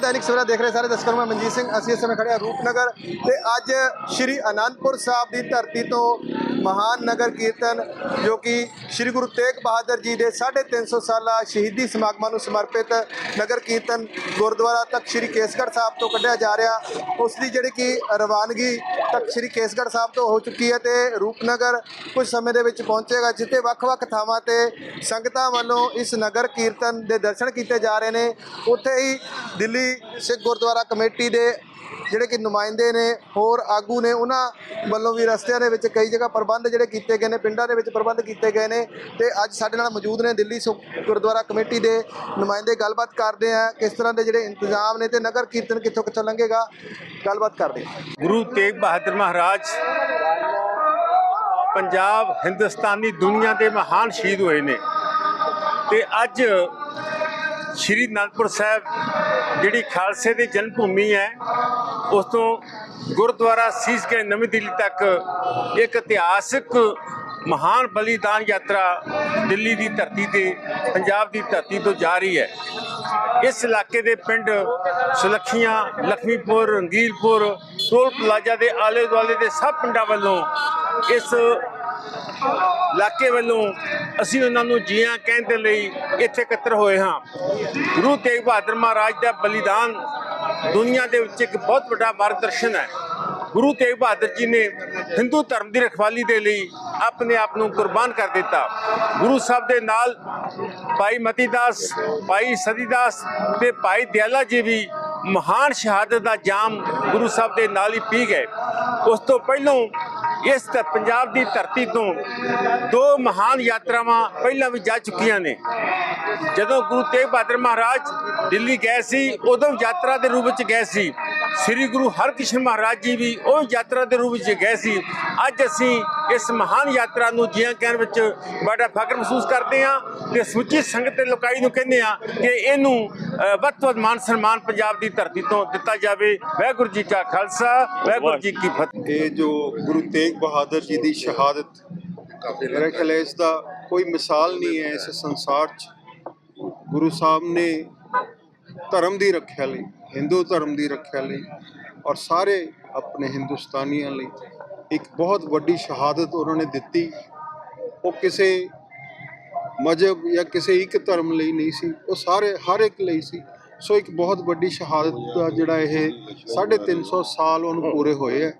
ਦੈਨਿਕ ਸਵੇਰਾ ਦੇਖ ਰਹੇ ਸਾਰੇ ਦਰਸ਼ਕਾਂ ਨੂੰ, ਮੈਂ ਮਨਜੀਤ ਸਿੰਘ, ਅਸੀਂ ਇਸ ਸਮੇਂ ਖੜੇ ਹਾਂ ਰੂਪਨਗਰ ਤੇ ਅੱਜ ਸ਼੍ਰੀ ਅਨੰਦਪੁਰ ਸਾਹਿਬ ਦੀ ਧਰਤੀ ਤੋਂ ਮਹਾਨ ਨਗਰ ਕੀਰਤਨ ਜੋ ਕਿ ਸ਼੍ਰੀ ਗੁਰੂ ਤੇਗ ਬਹਾਦਰ ਜੀ ਦੇ 350 ਸਾਲਾ ਸ਼ਹੀਦੀ ਸਮਾਗਮਾਂ ਨੂੰ ਸਮਰਪਿਤ ਨਗਰ ਕੀਰਤਨ ਗੁਰਦੁਆਰਾ ਤੱਕ ਸ਼੍ਰੀ ਕੇਸਗੜ੍ਹ ਸਾਹਿਬ ਤੋਂ ਕੱਢਿਆ ਜਾ ਰਿਹਾ। ਉਸ ਦੀ ਜਿਹੜੀ ਕਿ ਰਵਾਨਗੀ ਤੱਕ ਸ਼੍ਰੀ ਕੇਸਗੜ੍ਹ ਸਾਹਿਬ ਤੋਂ ਹੋ ਚੁੱਕੀ ਹੈ ਤੇ ਰੂਪਨਗਰ ਕੁਝ ਸਮੇਂ ਦੇ ਵਿੱਚ ਪਹੁੰਚੇਗਾ, ਜਿੱਥੇ ਵੱਖ-ਵੱਖ ਥਾਵਾਂ ਤੇ ਸੰਗਤਾਂ ਵੱਲੋਂ ਇਸ ਨਗਰ ਕੀਰਤਨ ਦੇ ਦਰਸ਼ਨ ਕੀਤੇ ਜਾ ਰਹੇ ਨੇ। ਉੱਥੇ ਹੀ ਦਿੱਲੀ ਸਿੱਖ ਗੁਰਦੁਆਰਾ ਕਮੇਟੀ ਦੇ ਜਿਹੜੇ ਕਿ ਨੁਮਾਇੰਦੇ ਨੇ, ਹੋਰ ਆਗੂ ਨੇ, ਉਹਨਾਂ ਵੱਲੋਂ ਵੀ ਰਸਤਿਆਂ ਦੇ ਵਿੱਚ ਕਈ ਜਗ੍ਹਾ ਪ੍ਰਬੰਧ ਜਿਹੜੇ ਕੀਤੇ ਗਏ ਨੇ, ਪਿੰਡਾਂ ਦੇ ਵਿੱਚ ਪ੍ਰਬੰਧ ਕੀਤੇ ਗਏ ਨੇ ਤੇ ਅੱਜ ਸਾਡੇ ਨਾਲ ਮੌਜੂਦ ਨੇ ਦਿੱਲੀ ਸਿੱਖ ਗੁਰਦੁਆਰਾ ਕਮੇਟੀ ਦੇ ਨੁਮਾਇੰਦੇ, ਗੱਲਬਾਤ ਕਰਦੇ ਆ, ਕਿਸ ਤਰ੍ਹਾਂ ਦੇ ਜਿਹੜੇ ਇੰਤਜ਼ਾਮ ਨੇ ਤੇ ਨਗਰ ਕੀਰਤਨ ਕਿੱਥੋਂ ਕਿੱਥੋਂ ਲੰਘੇਗਾ, ਗੱਲਬਾਤ ਕਰਦੇ ਹਾਂ ਗੁਰੂ ਤੇਗ ਬਹਾਦਰ ਮਹਾਰਾਜ ਪੰਜਾਬ, ਹਿੰਦੁਸਤਾਨੀ ਦੁਨੀਆ ਦੇ ਮਹਾਨ ਸ਼ਹੀਦ ਹੋਏ ਨੇ ਤੇ ਅੱਜ ਸ਼੍ਰੀ ਅਨੰਦਪੁਰ ਸਾਹਿਬ ਜਿਹੜੀ ਖਾਲਸੇ ਦੀ ਜਨਮ ਭੂਮੀ ਹੈ, ਉਸ ਤੋਂ ਗੁਰਦੁਆਰਾ ਸੀਸਗੰਜ ਨਵੀਂ ਦਿੱਲੀ ਤੱਕ ਇੱਕ ਇਤਿਹਾਸਕ ਮਹਾਨ ਬਲੀਦਾਨ ਯਾਤਰਾ ਦਿੱਲੀ ਦੀ ਧਰਤੀ ਤੇ, ਪੰਜਾਬ ਦੀ ਧਰਤੀ ਤੋਂ ਜਾ ਰਹੀ ਹੈ। ਇਸ ਇਲਾਕੇ ਦੇ ਪਿੰਡ ਸੁਲੱਖੀਆਂ, ਲਖਮੀਪੁਰ, ਰੰਗੀਲਪੁਰ, ਟੋਲ ਪਲਾਜ਼ਾ ਦੇ ਆਲੇ ਦੁਆਲੇ ਦੇ ਸਭ ਪਿੰਡਾਂ ਵੱਲੋਂ ਇਸ ਇਲਾਕੇ ਵੱਲੋਂ ਅਸੀਂ ਉਹਨਾਂ ਨੂੰ ਜੀਆਂ ਕਹਿਣ ਦੇ ਲਈ ਇੱਥੇ ਇਕੱਤਰ ਹੋਏ ਹਾਂ। ਗੁਰੂ ਤੇਗ ਬਹਾਦਰ ਮਹਾਰਾਜ ਦਾ ਬਲੀਦਾਨ ਦੁਨੀਆ ਦੇ ਵਿੱਚ ਇੱਕ ਬਹੁਤ ਵੱਡਾ ਮਾਰਗਦਰਸ਼ਨ ਹੈ। ਗੁਰੂ ਤੇਗ ਬਹਾਦਰ ਜੀ ਨੇ ਹਿੰਦੂ ਧਰਮ ਦੀ ਰਖਵਾਲੀ ਦੇ ਲਈ ਆਪਣੇ ਆਪ ਨੂੰ ਕੁਰਬਾਨ ਕਰ ਦਿੱਤਾ। ਗੁਰੂ ਸਾਹਿਬ ਦੇ ਨਾਲ ਭਾਈ ਮਤੀਦਾਸ ਭਾਈ ਸਦੀਦਾਸ ਤੇ ਭਾਈ ਦਿਆਲਾ ਜੀ ਵੀ ਮਹਾਨ ਸ਼ਹਾਦਤ ਦਾ ਜਾਮ ਗੁਰੂ ਸਾਹਿਬ ਦੇ ਨਾਲ ਹੀ ਪੀ ਗਏ। ਉਸ ਤੋਂ ਪਹਿਲਾਂ ਇਸ ਧ- ਪੰਜਾਬ ਦੀ ਧਰਤੀ ਤੋਂ ਦੋ ਮਹਾਨ ਯਾਤਰਾਵਾਂ ਪਹਿਲਾਂ ਵੀ ਜਾ ਚੁੱਕੀਆਂ ਨੇ। ਜਦੋਂ ਗੁਰੂ ਤੇਗ ਬਹਾਦਰ ਮਹਾਰਾਜ ਦਿੱਲੀ ਗਏ ਸੀ, ਉਦੋਂ ਯਾਤਰਾ ਦੇ ਰੂਪ ਵਿੱਚ ਗਏ ਸੀ। ਸ੍ਰੀ ਗੁਰੂ ਹਰਕ੍ਰਿਸ਼ਨ ਮਹਾਰਾਜ ਜੀ ਵੀ ਉਹ ਯਾਤਰਾ ਦੇ ਰੂਪ ਵਿੱਚ ਗਏ ਸੀ। ਅੱਜ ਅਸੀਂ ਇਸ ਮਹਾਨ ਯਾਤਰਾ ਨੂੰ ਜੀਆਂ ਕਹਿਣ ਵਿੱਚ ਬੜਾ ਫਖਰ ਮਹਿਸੂਸ ਕਰਦੇ ਹਾਂ ਤੇ ਸਮੁੱਚੀ ਸੰਗਤ ਤੇ ਲੋਕਾਈ ਨੂੰ ਕਹਿੰਦੇ ਹਾਂ ਕਿ ਇਹਨੂੰ ਵੱਧ ਤੋਂ ਵੱਧ ਮਾਨ ਸਨਮਾਨ ਪੰਜਾਬ ਦੀ ਧਰਤੀ ਤੋਂ ਦਿੱਤਾ ਜਾਵੇ। ਵਾਹਿਗੁਰੂ ਜੀ ਕਾ ਖਾਲਸਾ, ਵਾਹਿਗੁਰੂ ਜੀ ਕੀ ਫਤਿਹ। ਇਹ ਜੋ ਗੁਰੂ ਤੇਗ ਬਹਾਦਰ ਜੀ ਦੀ ਸ਼ਹਾਦਤ ਮੇਰੇ ਖਿਆਲ ਹੈ ਇਸ ਦਾ ਕੋਈ ਮਿਸਾਲ ਨਹੀਂ ਹੈ ਇਸ ਸੰਸਾਰ 'ਚ। ਗੁਰੂ ਸਾਹਿਬ ਨੇ ਧਰਮ ਦੀ ਰੱਖਿਆ ਲਈ, ਹਿੰਦੂ ਧਰਮ ਦੀ ਰੱਖਿਆ ਲਈ ਔਰ ਸਾਰੇ ਆਪਣੇ ਹਿੰਦੁਸਤਾਨੀਆਂ ਲਈ ਇੱਕ ਬਹੁਤ ਵੱਡੀ ਸ਼ਹਾਦਤ ਉਹਨਾਂ ਨੇ ਦਿੱਤੀ। ਉਹ ਕਿਸੇ ਮਜਹਬ ਜਾਂ ਕਿਸੇ ਇੱਕ ਧਰਮ ਲਈ ਨਹੀਂ ਸੀ, ਉਹ ਸਾਰੇ ਹਰ ਇੱਕ ਲਈ ਸੀ। ਸੋ ਇੱਕ ਬਹੁਤ ਵੱਡੀ ਸ਼ਹਾਦਤ ਦਾ ਜਿਹੜਾ ਇਹ 350 ਸਾਲ ਉਹਨੂੰ ਪੂਰੇ ਹੋਏ ਹੈ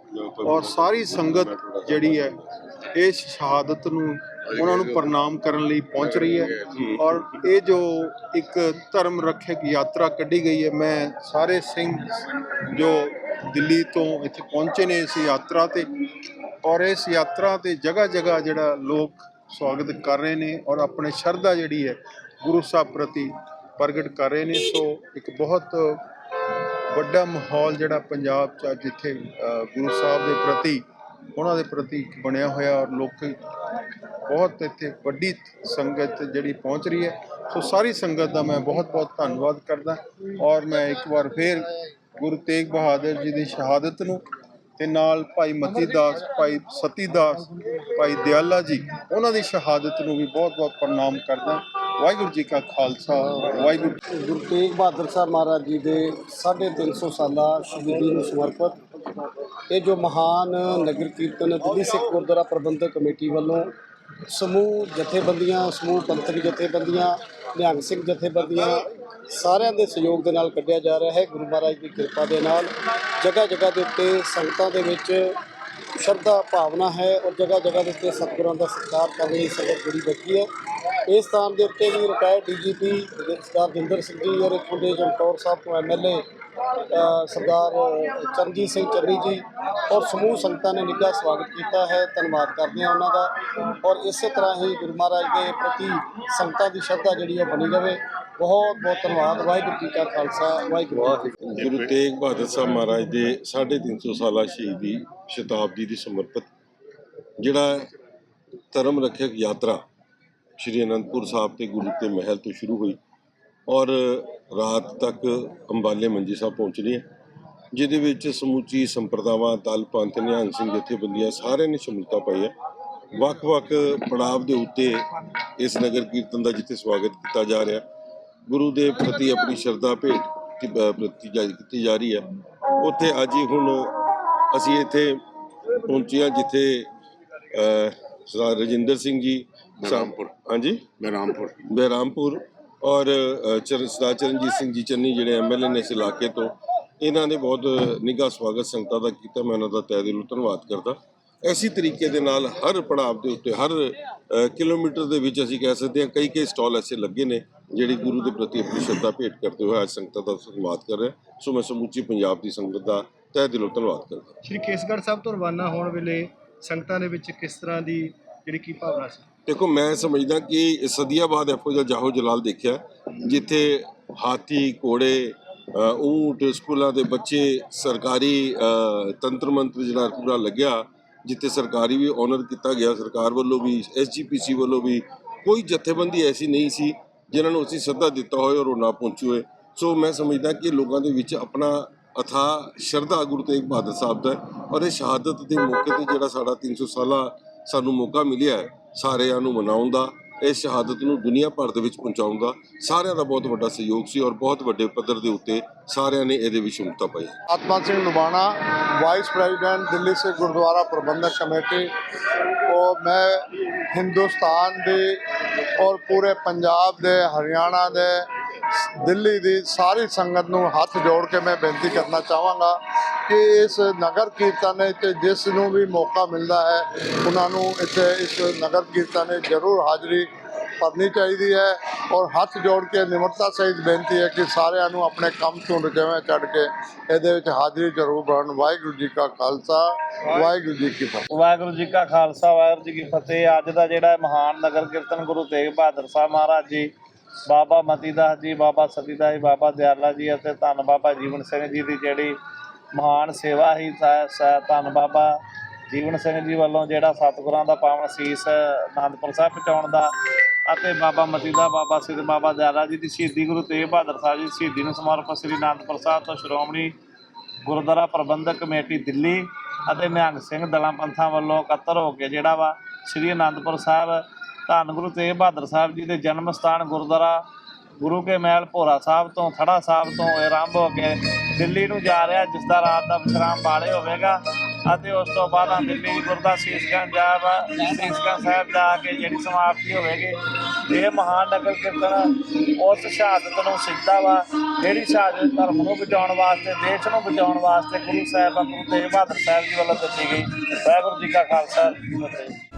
ਔਰ ਸਾਰੀ ਸੰਗਤ ਜਿਹੜੀ ਹੈ, ਇਸ ਸ਼ਹਾਦਤ ਨੂੰ ਉਹਨਾਂ ਨੂੰ ਪ੍ਰਣਾਮ ਕਰਨ ਲਈ ਪਹੁੰਚ ਰਹੀ ਹੈ ਔਰ ਇਹ ਜੋ ਇੱਕ ਧਰਮ ਰੱਖਿਅਕ ਯਾਤਰਾ ਕੱਢੀ ਗਈ ਹੈ, ਮੈਂ ਸਾਰੇ ਸਿੰਘ ਜੋ ਦਿੱਲੀ ਤੋਂ ਇੱਥੇ ਪਹੁੰਚੇ ਨੇ ਇਸ ਯਾਤਰਾ ਤੇ ਔਰ ਇਸ ਯਾਤਰਾ ਤੇ ਜਗ੍ਹਾ ਜਗ੍ਹਾ ਜਿਹੜਾ ਲੋਕ ਸਵਾਗਤ ਕਰ ਰਹੇ ਨੇ ਔਰ ਆਪਣੇ ਸ਼ਰਧਾ ਜਿਹੜੀ ਹੈ, ਗੁਰੂ ਸਾਹਿਬ ਪ੍ਰਤੀ ਪ੍ਰਗਟ ਕਰ ਰਹੇ ਨੇ, ਸੋ ਇੱਕ ਬਹੁਤ ਵੱਡਾ ਮਾਹੌਲ ਜਿਹੜਾ ਪੰਜਾਬ ਚ ਜਿੱਥੇ ਗੁਰੂ ਸਾਹਿਬ ਦੇ ਪ੍ਰਤੀ, ਉਹਨਾਂ ਦੇ ਪ੍ਰਤੀ ਬਣਿਆ ਹੋਇਆ ਔਰ ਲੋਕ ਬਹੁਤ ਇੱਥੇ ਵੱਡੀ ਸੰਗਤ ਜਿਹੜੀ ਪਹੁੰਚ ਰਹੀ ਹੈ। ਸੋ ਸਾਰੀ ਸੰਗਤ ਦਾ ਮੈਂ ਬਹੁਤ ਬਹੁਤ ਧੰਨਵਾਦ ਕਰਦਾ ਔਰ ਮੈਂ ਇੱਕ ਵਾਰ ਫੇਰ ਗੁਰੂ ਤੇਗ ਬਹਾਦਰ ਜੀ ਦੀ ਸ਼ਹਾਦਤ ਨੂੰ ਤੇ ਨਾਲ ਭਾਈ ਮਤੀ ਦਾਸ, ਭਾਈ ਸਤੀ ਦਾਸ, ਭਾਈ ਦਿਆਲਾ ਜੀ, ਉਹਨਾਂ ਦੀ ਸ਼ਹਾਦਤ ਨੂੰ ਵੀ ਬਹੁਤ ਬਹੁਤ ਪ੍ਰਣਾਮ ਕਰਦਾ ਵਾਹਿਗੁਰੂ ਜੀ ਕਾ ਖਾਲਸਾ, ਵਾਹਿਗੁਰੂ ਗੁਰੂ ਤੇਗ ਬਹਾਦਰ ਸਾਹਿਬ ਮਹਾਰਾਜ ਜੀ ਦੇ 350 ਸਾਲਾ ਸ਼ਹੀਦੀ ਨੂੰ ਸਮਰਪਿਤ ਇਹ ਜੋ ਮਹਾਨ ਨਗਰ ਕੀਰਤਨ ਦਿੱਲੀ ਸਿੱਖ ਗੁਰਦੁਆਰਾ ਪ੍ਰਬੰਧਕ ਕਮੇਟੀ ਵੱਲੋਂ ਸਮੂਹ ਜਥੇਬੰਦੀਆਂ, ਸਮੂਹ ਪੰਥਕ ਜਥੇਬੰਦੀਆਂ, ਨਿਹੰਗ ਸਿੰਘ ਜਥੇਬੰਦੀਆਂ ਸਾਰਿਆਂ ਦੇ ਸਹਿਯੋਗ ਦੇ ਨਾਲ ਕੱਢਿਆ ਜਾ ਰਿਹਾ ਹੈ। ਗੁਰੂ ਮਹਾਰਾਜ ਦੀ ਕਿਰਪਾ ਦੇ ਨਾਲ ਜਗ੍ਹਾ ਜਗ੍ਹਾ ਦੇ ਉੱਤੇ ਸੰਗਤਾਂ ਦੇ ਵਿੱਚ ਸ਼ਰਧਾ ਭਾਵਨਾ ਹੈ ਔਰ ਜਗ੍ਹਾ ਜਗ੍ਹਾ ਦੇ ਉੱਤੇ ਸਤਿਗੁਰਾਂ ਦਾ ਸਤਿਕਾਰ ਕਰਨ ਲਈ ਸੰਗਤ ਜੁੜੀ ਬੈਠੀ ਹੈ। ਇਸ ਸਥਾਨ ਦੇ ਉੱਤੇ ਵੀ ਰਿਟਾਇਰਡ ਡੀਜੀਪੀ ਸਰਦਾਰ ਜਿੰਦਰ ਸਿੰਘ ਜੀ ਔਰ ਇੱਥੋਂ ਦੇ ਜਮਟੌਰ ਸਾਹਿਬ ਤੋਂ ਐਮਐਲਏ ਸਰਦਾਰ ਚਰਨਜੀਤ ਸਿੰਘ ਚੰਨੀ ਜੀ ਔਰ ਸਮੂਹ ਸੰਗਤਾਂ ਨੇ ਨਿੱਘਾ ਸਵਾਗਤ ਕੀਤਾ ਹੈ। ਧੰਨਵਾਦ ਕਰਦੇ ਹਾਂ ਉਹਨਾਂ ਦਾ। ਔਰ ਇਸੇ ਤਰ੍ਹਾਂ ਹੀ ਗੁਰੂ ਮਹਾਰਾਜ ਦੇ ਪ੍ਰਤੀ ਸੰਗਤਾਂ ਦੀ ਸ਼ਰਧਾ ਜਿਹੜੀ ਹੈ ਬਣੀ ਰਹੇ ਬਹੁਤ ਬਹੁਤ ਧੰਨਵਾਦ, ਵਾਹਿਗੁਰੂ ਜੀ ਕਾ ਖਾਲਸਾ, ਵਾਹਿਗੁਰੂ ਗੁਰੂ ਤੇਗ ਬਹਾਦਰ ਸਾਹਿਬ ਮਹਾਰਾਜ ਦੇ 350 ਸਾਲਾ ਸ਼ਹੀਦੀ ਸ਼ਤਾਬਦੀ ਦੀ ਸਮਰਪਿਤ ਜਿਹੜਾ ਧਰਮ ਰੱਖਿਅਕ ਯਾਤਰਾ ਸ਼੍ਰੀ ਅਨੰਦਪੁਰ ਸਾਹਿਬ ਤੇ ਗੁਰੂ ਤੇ ਮਹਿਲ ਤੋਂ ਸ਼ੁਰੂ ਹੋਈ ਔਰ ਰਾਤ ਤੱਕ ਅੰਬਾਲੇ ਮੰਜੀ ਸਾਹਿਬ ਪਹੁੰਚਣੀ ਹੈ, ਜਿਹਦੇ ਵਿੱਚ ਸਮੁੱਚੀ ਸੰਪਰਦਾਵਾਂ, ਦਲ, ਪੰਥ, ਨਿਹੰਗ ਸਿੰਘ ਜਥੇਬੰਦੀਆਂ ਸਾਰਿਆਂ ਨੇ ਸ਼ਮੂਲਤਾ ਪਾਈ ਹੈ। ਵੱਖ-ਵੱਖ ਪੜਾਵ ਦੇ ਉੱਤੇ ਇਸ ਨਗਰ ਕੀਰਤਨ ਦਾ ਜਿੱਥੇ ਸਵਾਗਤ ਕੀਤਾ ਜਾ ਰਿਹਾ ਗੁਰੂ ਦੇ ਪ੍ਰਤੀ ਆਪਣੀ ਸ਼ਰਧਾ ਭੇਟ ਕੀਤੀ ਜਾ- ਕੀਤੀ ਜਾ ਰਹੀ ਹੈ। ਉੱਥੇ ਅੱਜ ਹੀ ਹੁਣ ਅਸੀਂ ਇੱਥੇ ਪਹੁੰਚੇ ਹਾਂ ਜਿੱਥੇ ਸਰਦਾਰ ਰਜਿੰਦਰ ਸਿੰਘ ਜੀ ਬਹਿਰਾਮਪੁਰ। ਹਾਂਜੀ? ਬਹਿਰਾਮਪੁਰ ਬਹਿਰਾਮਪੁਰ ਔਰ ਅ, ਚਰ ਸਰਦਾਰ ਚਰਨਜੀਤ ਸਿੰਘ ਜੀ ਚੰਨੀ ਜਿਹੜੇ ਐਮਐਲਏ ਨੇ ਇਸ ਇਲਾਕੇ ਤੋਂ ਇਹਨਾਂ ਨੇ ਬਹੁਤ ਨਿੱਘਾ ਸਵਾਗਤ ਸੰਗਤਾਂ ਦਾ ਕੀਤਾ। ਮੈਂ ਉਹਨਾਂ ਦਾ ਤਹਿ ਦਿਲੋਂ ਧੰਨਵਾਦ ਕਰਦਾ। ਐਸੀ ਤਰੀਕੇ ਦੇ ਨਾਲ ਹਰ ਪੜਾਅ ਦੇ ਉੱਤੇ ਹਰ ਕਿਲੋਮੀਟਰ ਦੇ ਵਿੱਚ ਅਸੀਂ ਕਹਿ ਸਕਦੇ ਹਾਂ ਕਈ ਕਈ ਸਟਾਲ ਐਸੇ ਲੱਗੇ ਨੇ ਜਿਹੜੀ ਗੁਰੂ ਦੇ ਪ੍ਰਤੀ ਆਪਣੀ ਸ਼ਰਧਾ ਭੇਟ ਕਰਦੇ ਹੋਏ ਅੱਜ ਸੰਗਤਾਂ ਦਾ ਧੰਨਵਾਦ ਕਰ ਰਿਹਾ ਸੋ ਮੈਂ ਸਮੁੱਚੀ ਪੰਜਾਬ ਦੀ ਸੰਗਤ ਦਾ ਤਹਿ ਦਿਲੋਂ ਧੰਨਵਾਦ ਕਰਦਾ ਸ਼੍ਰੀ ਕੇਸਗੜ੍ਹ ਸਾਹਿਬ ਤੋਂ ਰਵਾਨਾ ਹੋਣ ਵੇਲੇ ਸੰਗਤਾਂ ਦੇ ਵਿੱਚ ਕਿਸ ਤਰ੍ਹਾਂ ਦੀ ਜਿਹੜੀ ਕੀ ਭਾਵਨਾ ਸੀ? ਦੇਖੋ ਮੈਂ ਸਮਝਦਾ ਕਿ ਸਦੀਆਂ ਬਾਅਦ ਇਹੋ ਜਿਹਾ ਜਾਹੋ ਜਲਾਲ ਦੇਖਿਆ ਜਿੱਥੇ ਹਾਥੀ ਘੋੜੇ ਊਂਟ ਸਕੂਲਾਂ ਦੇ ਬੱਚੇ ਸਰਕਾਰੀ ਤੰਤਰ ਮੰਤਰ ਜਿਹੜਾ ਪੂਰਾ ਲੱਗਿਆ ਜਿੱਥੇ ਸਰਕਾਰੀ ਵੀ ਆਨਰ ਕੀਤਾ ਗਿਆ, ਸਰਕਾਰ ਵੱਲੋਂ ਵੀ ਐਸਜੀਪੀਸੀ ਵੱਲੋਂ ਵੀ, ਕੋਈ ਜਥੇਬੰਦੀ ਐਸੀ ਨਹੀਂ ਸੀ ਜਿਨ੍ਹਾਂ ਨੂੰ ਅਸੀਂ ਸੱਦਾ ਦਿੱਤਾ ਹੋਏ ਔਰ ਉਹ ਨਾ ਪਹੁੰਚੀ ਹੋਏ। ਸੋ ਮੈਂ ਸਮਝਦਾ ਕਿ ਲੋਕਾਂ ਦੇ ਵਿੱਚ ਆਪਣਾ ਅਥਾ ਸ਼ਰਧਾ ਗੁਰੂ ਤੇਗ ਬਹਾਦਰ ਸਾਹਿਬ ਦਾ ਔਰ ਇਹ ਸ਼ਹਾਦਤ ਦੇ ਮੌਕੇ ਤੇ ਜਿਹੜਾ ਸਾਡਾ 300 ਸਾਲਾ ਸਾਨੂੰ ਮੌਕਾ ਮਿਲਿਆ ਸਾਰਿਆਂ ਨੂੰ ਮਨਾਉਣ ਦਾ ਇਸ ਸ਼ਹਾਦਤ ਨੂੰ ਦੁਨੀਆ ਭਰ ਦੇ ਵਿੱਚ ਪਹੁੰਚਾਉਣ ਦਾ ਸਾਰਿਆਂ ਦਾ ਬਹੁਤ ਵੱਡਾ ਸਹਿਯੋਗ ਸੀ ਔਰ ਬਹੁਤ ਵੱਡੇ ਪੱਧਰ ਦੇ ਉੱਤੇ ਸਾਰਿਆਂ ਨੇ ਇਹਦੇ ਵਿੱਚ ਹਿੰਮਤਾਂ ਪਾਈ ਆਤਮਾ ਸਿੰਘ ਨੁਬਾਣਾ ਵਾਈਸ ਪ੍ਰੈਜ਼ੀਡੈਂਟ ਦਿੱਲੀ ਸੇ ਗੁਰਦੁਆਰਾ ਪ੍ਰਬੰਧਕ ਕਮੇਟੀ। ਉਹ ਮੈਂ ਹਿੰਦੁਸਤਾਨ ਦੇ ਔਰ ਪੂਰੇ ਪੰਜਾਬ ਦੇ, ਹਰਿਆਣਾ ਦੇ, ਦਿੱਲੀ ਦੀ ਸਾਰੀ ਸੰਗਤ ਨੂੰ ਹੱਥ ਜੋੜ ਕੇ ਮੈਂ ਬੇਨਤੀ ਕਰਨਾ ਚਾਹਾਂਗਾ ਕਿ ਇਸ ਨਗਰ ਕੀਰਤਨ ਵਿੱਚ ਜਿਸ ਨੂੰ ਵੀ ਮੌਕਾ ਮਿਲਦਾ ਹੈ, ਉਹਨਾਂ ਨੂੰ ਇੱਥੇ ਇਸ ਨਗਰ ਕੀਰਤਨ ਵਿੱਚ ਜ਼ਰੂਰ ਹਾਜ਼ਰੀ ਭਰਨੀ ਚਾਹੀਦੀ ਹੈ ਔਰ ਹੱਥ ਜੋੜ ਕੇ ਨਿਮਰਤਾ ਸਹਿਤ ਬੇਨਤੀ ਹੈ ਕਿ ਸਾਰਿਆਂ ਨੂੰ ਆਪਣੇ ਕੰਮ ਤੋਂ ਰਜਵੇਂ ਛੱਡ ਕੇ ਇਹਦੇ ਵਿੱਚ ਹਾਜ਼ਰੀ ਜ਼ਰੂਰ ਭਰਨ। ਵਾਹਿਗੁਰੂ ਜੀ ਕਾ ਖਾਲਸਾ, ਵਾਹਿਗੁਰੂ ਜੀ ਕੀ ਫਤਿਹ। ਵਾਹਿਗੁਰੂ ਜੀ ਕਾ ਖਾਲਸਾ, ਵਾਹਿਗੁਰੂ ਜੀ ਕੀ ਫਤਿਹ। ਅੱਜ ਦਾ ਜਿਹੜਾ ਮਹਾਨ ਨਗਰ ਕੀਰਤਨ ਗੁਰੂ ਤੇਗ ਬਹਾਦਰ ਸਾਹਿਬ ਮਹਾਰਾਜ ਜੀ, ਬਾਬਾ ਮਤੀਦਾਸ ਜੀ, ਬਾਬਾ ਸਤੀਦਾਸ ਜੀ, ਬਾਬਾ ਦਿਆਲਾ ਜੀ ਅਤੇ ਧੰਨ ਬਾਬਾ ਜੀਵਨ ਸਿੰਘ ਜੀ ਦੀ ਜਿਹੜੀ ਮਹਾਨ ਸੇਵਾ ਹੀ ਧੰਨ ਬਾਬਾ ਜੀਵਨ ਸਿੰਘ ਜੀ ਵੱਲੋਂ ਜਿਹੜਾ ਸਤਿਗੁਰਾਂ ਦਾ ਪਾਵਨ ਸੀਸ ਆਨੰਦਪੁਰ ਸਾਹਿਬ ਪਹੁੰਚਾਉਣ ਦਾ ਅਤੇ ਬਾਬਾ ਮਤੀਦਾ ਬਾਬਾ ਸਿੱਧ, ਬਾਬਾ ਦਿਆਲਾ ਜੀ ਦੀ ਸ਼ਹੀਦੀ, ਗੁਰੂ ਤੇਗ ਬਹਾਦਰ ਸਾਹਿਬ ਜੀ ਦੀ ਸ਼ਹੀਦੀ ਨੂੰ ਸਮਰਪਿਤ ਸ੍ਰੀ ਆਨੰਦਪੁਰ ਸਾਹਿਬ ਤੋਂ ਸ਼੍ਰੋਮਣੀ ਗੁਰਦੁਆਰਾ ਪ੍ਰਬੰਧਕ ਕਮੇਟੀ ਦਿੱਲੀ ਅਤੇ ਨਿਹੰਗ ਸਿੰਘ ਦਲਾਂ ਪੰਥਾਂ ਵੱਲੋਂ ਇਕੱਤਰ ਹੋ ਕੇ ਜਿਹੜਾ ਵਾ ਸ੍ਰੀ ਅਨੰਦਪੁਰ ਸਾਹਿਬ ਧੰਨ ਗੁਰੂ ਤੇਗ ਬਹਾਦਰ ਸਾਹਿਬ ਜੀ ਦੇ ਜਨਮ ਸਥਾਨ ਗੁਰਦੁਆਰਾ ਗੁਰੂ ਕੇ ਮਹਿਲ ਭੋਰਾ ਸਾਹਿਬ ਤੋਂ, ਥੜਾ ਸਾਹਿਬ ਤੋਂ ਆਰੰਭ ਹੋ ਕੇ ਦਿੱਲੀ ਨੂੰ ਜਾ ਰਿਹਾ, ਜਿਸ ਦਾ ਰਾਤ ਦਾ ਵਿਸ਼ਰਾਮ ਬਾਲੇ ਹੋਵੇਗਾ ਅਤੇ ਉਸ ਤੋਂ ਬਾਅਦ ਆ ਦਿੱਲੀ ਗੁਰਦਾ ਸੀਸਗੰਜ ਜਾਬ ਸੀਸਗੰਜ ਸਾਹਿਬ ਜਾ ਕੇ ਜਿਹੜੀ ਸਮਾਪਤੀ ਹੋਵੇਗੀ, ਇਹ ਮਹਾਨ ਨਗਰ ਕੀਰਤਨ ਉਸ ਸ਼ਹਾਦਤ ਨੂੰ ਸਿੱਧਾ ਵਾ, ਜਿਹੜੀ ਸ਼ਹਾਦਤ ਧਰਮ ਨੂੰ ਬਚਾਉਣ ਵਾਸਤੇ, ਦੇਸ਼ ਨੂੰ ਬਚਾਉਣ ਵਾਸਤੇ ਗੁਰੂ ਸਾਹਿਬ, ਗੁਰੂ ਤੇਗ ਬਹਾਦਰ ਸਾਹਿਬ ਜੀ ਵੱਲੋਂ ਦਿੱਤੀ ਗਈ। ਵਾਹਿਗੁਰੂ ਜੀ ਕਾ ਖਾਲਸਾ ਜੀ ਕੀ ਫਤਿਹ।